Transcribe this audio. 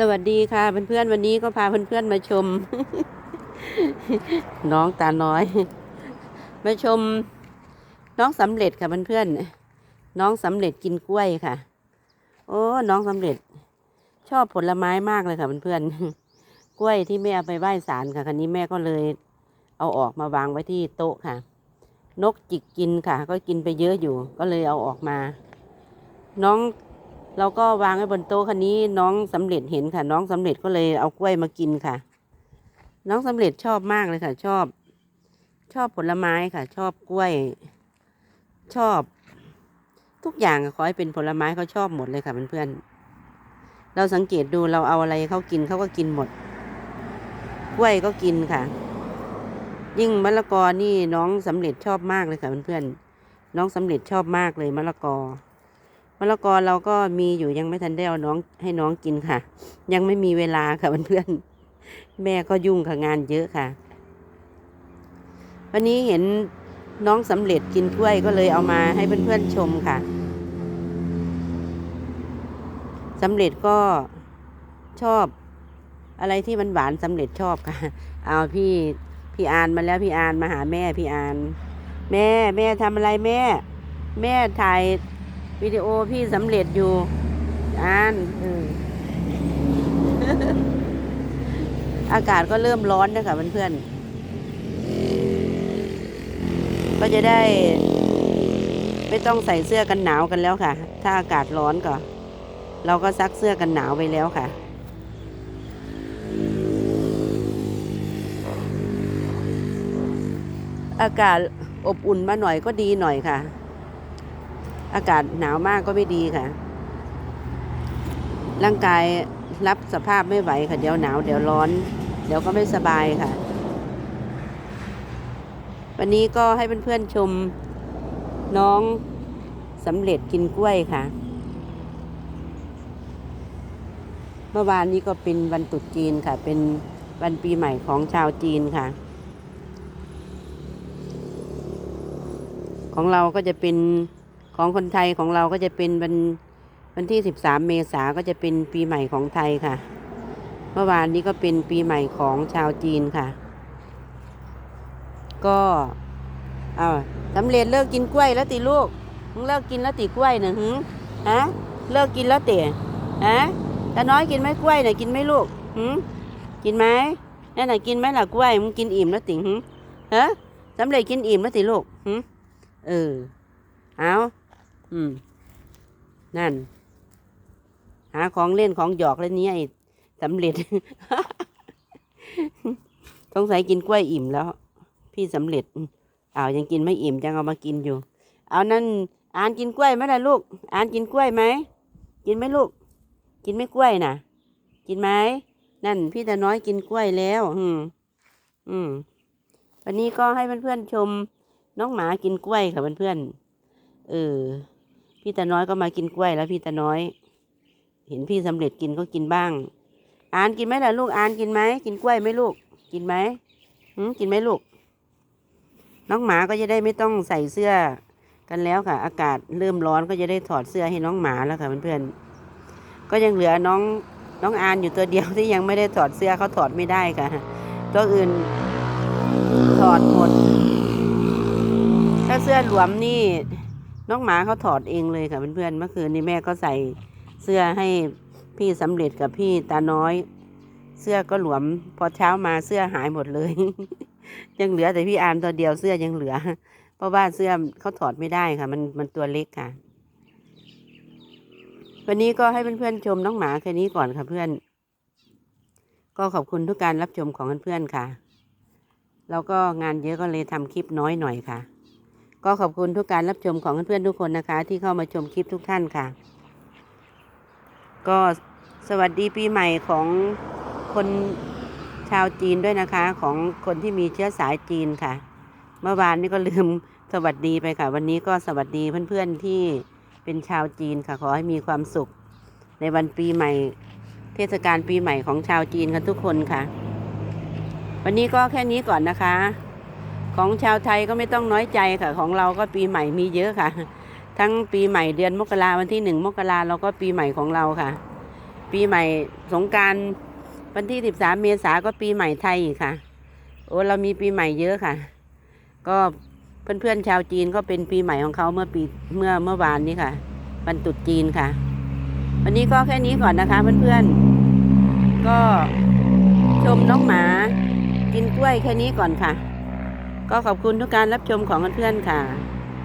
สวัสดีค่ะเพื่อนๆวันนี้ก็พาเพื่อนๆมาชม น้องตาน้อย มาชม น้องสำเร็จค่ะเพื่อนๆน้องสำเร็จกินกล้วยค่ะ โอ้น้องสำเร็จ ชอบผลไม้มากเลยค่ะเพื่อนๆกล้วยที่แม่เอาไปไหว้ศาลค่ะคันนี้แม่ก็เลย เอาออกมาวางไว้ที่โต๊ะค่ะ นกจิกกินค่ะ ก็กินไปเยอะอยู่ ก็เลยเอาออกมา น้อง เราก็วางไว้บนโต๊ะคันนี้น้องสำเร็จเห็นค่ะ น้องสำเร็จก็เลยเอากล้วยมากินค่ะ น้องสำเร็จชอบมากเลยค่ะ ชอบ ชอบผลไม้ค่ะ ชอบกล้วย ชอบ ทุกอย่างขอให้เป็นผลไม้เขาชอบหมดเลยค่ะเพื่อนๆเราสังเกตดูเราเอาอะไรเขากินเขาก็กินหมด กล้วยก็กินค่ะ ยิ่งมะละกอนี่น้องสำเร็จชอบมากเลยค่ะเพื่อนๆน้องสำเร็จชอบมากเลยมะละกอ มะละกอเราก็มีอยู่ยังไม่ทันได้เอาน้องให้น้องกินค่ะ ยังไม่มีเวลาค่ะเพื่อนๆแม่ก็ยุ่งค่ะงานเยอะค่ะ วันนี้เห็นน้องสำเร็จกินกล้วยก็เลยเอามาให้เพื่อนๆชมค่ะสำเร็จก็ชอบอะไรที่มันหวานสำเร็จชอบค่ะ เอาพี่พี่อานมาแล้วพี่อานมาหาแม่พี่อาน แม่แม่ทำอะไรแม่ แม่ถ่าย วิดีโอพี่สำเร็จอยู่อ่านอออากาศก็เริ่มร้อนนะคะเพื่อนๆ ก็จะได้ ไม่ต้องใส่เสื้อกันหนาวกันแล้วค่ะ ถ้าอากาศร้อนก็ เราก็ซักเสื้อกันหนาวไปแล้วค่ะอากาศอบอุ่นมาหน่อยก็ดีหน่อยค่ะ อากาศหนาวมากก็ไม่ดีค่ะ ร่างกายรับสภาพไม่ไหวค่ะ เดี๋ยวหนาว เดี๋ยวร้อน เดี๋ยวก็ไม่สบายค่ะ วันนี้ก็ให้เพื่อนๆชมน้องสำเร็จกินกล้วยค่ะ เมื่อวานนี้ก็เป็นวันตรุษจีนค่ะ เป็นวันปีใหม่ของชาวจีนค่ะ ของเราก็จะเป็น ของคนไทยของเราก็จะเป็นวันวันที่ 13 เมษาก็จะเป็นปีใหม่ของไทยค่ะ เมื่อวานนี้ก็เป็นปีใหม่ของชาวจีนค่ะ ก็เอาสำเร็จเลิกกินกล้วยแล้วติลูกมึงเลิกกินแล้วติกล้วยนะหึฮะเลิกกินแล้วเติฮะตาน้อยกินไหมกล้วยน่ะกินไหมลูกหึกินไหมนั่นน่ะกินไหมล่ะกล้วยมึงกินอิ่มแล้วติหึฮะสำเร็จกินอิ่มแล้วติลูกหึเออเอา อืม นั่น หาของเล่นของหยอกแล้วนี้ไอ้สำเร็จ สงสัยกินกล้วยอิ่มแล้ว พี่สำเร็จอ้าวยังกินไม่อิ่มจังเอามากินอยู่ เอานั่นอ่านกินกล้วยไหมล่ะลูก อ่านกินกล้วยไหม กินไหมลูก กินไม่กล้วยน่ะ กินไหม นั่น พี่ตาน้อยกินกล้วยแล้ว อืม อืม วันนี้ก็ให้เพื่อนๆชม น้องหมากินกล้วยค่ะเพื่อนๆ เออ พี่ตาน้อยก็มากินกล้วยแล้วพี่ตาน้อย เห็นพี่สำเร็จกินก็กินบ้าง อ่านกินไหมล่ะลูกอ่านกินไหมกินกล้วยไหมลูก กินไหมหืมกินไหมลูก น้องหมาก็จะได้ไม่ต้องใส่เสื้อกันแล้วค่ะ อากาศเริ่มร้อนก็จะได้ถอดเสื้อให้น้องหมาแล้วค่ะเพื่อนๆก็ยังเหลือน้องน้องอานอยู่ตัวเดียวที่ยังไม่ได้ถอดเสื้อเขาถอดไม่ได้ค่ะ ตัวอื่นถอดหมด ถ้าเสื้อหลวมนี่ น้องหมาเขาถอดเองเลยค่ะเพื่อนๆเมื่อคืนนี้แม่ก็ใส่เสื้อให้พี่สำเร็จกับพี่ตาน้อย เสื้อก็หลวม พอเช้ามาเสื้อหายหมดเลย ยังเหลือแต่พี่อานตัวเดียวเสื้อยังเหลือ เพราะว่าเสื้อเขาถอดไม่ได้ค่ะ มันมันตัวเล็กค่ะ วันนี้ก็ให้เพื่อนๆชมน้องหมาแค่นี้ก่อนค่ะเพื่อน ก็ขอบคุณทุกการรับชมของเพื่อนๆค่ะ แล้วก็งานเยอะก็เลยทำคลิปน้อยหน่อยค่ะ ก็ขอบคุณทุกการรับชมของเพื่อนๆทุกคนนะคะ ที่เข้ามาชมคลิปทุกท่านค่ะ ก็สวัสดีปีใหม่ของคนชาวจีนด้วยนะคะ ของคนที่มีเชื้อสายจีนค่ะ เมื่อวานนี้ก็ลืมสวัสดีไปค่ะ วันนี้ก็สวัสดีเพื่อนๆที่เป็นชาวจีนค่ะ ขอให้มีความสุข ในวันปีใหม่ เทศกาลปีใหม่ของชาวจีนกันทุกคนค่ะ วันนี้ก็แค่นี้ก่อนนะคะ ของชาวไทยก็ไม่ต้องน้อยใจค่ะ ของเราก็ปีใหม่มีเยอะค่ะ ทั้งปีใหม่เดือนมกราวันที่หนึ่งมกราเราก็ปีใหม่ของเราค่ะ ปีใหม่สงการวันที่สิบสามเมษาก็ปีใหม่ไทยอีกค่ะ โอ้เรามีปีใหม่เยอะค่ะ ก็เพื่อนๆชาวจีนก็เป็นปีใหม่ของเขาเมื่อปีเมื่อเมื่อวานนี้ค่ะวันตรุษจีนค่ะ วันนี้ก็แค่นี้ก่อนนะคะเพื่อนๆก็ชมน้องหมา กินกล้วยแค่นี้ก่อนค่ะ ก็ขอบคุณทุกการรับชมของเพื่อนๆค่ะ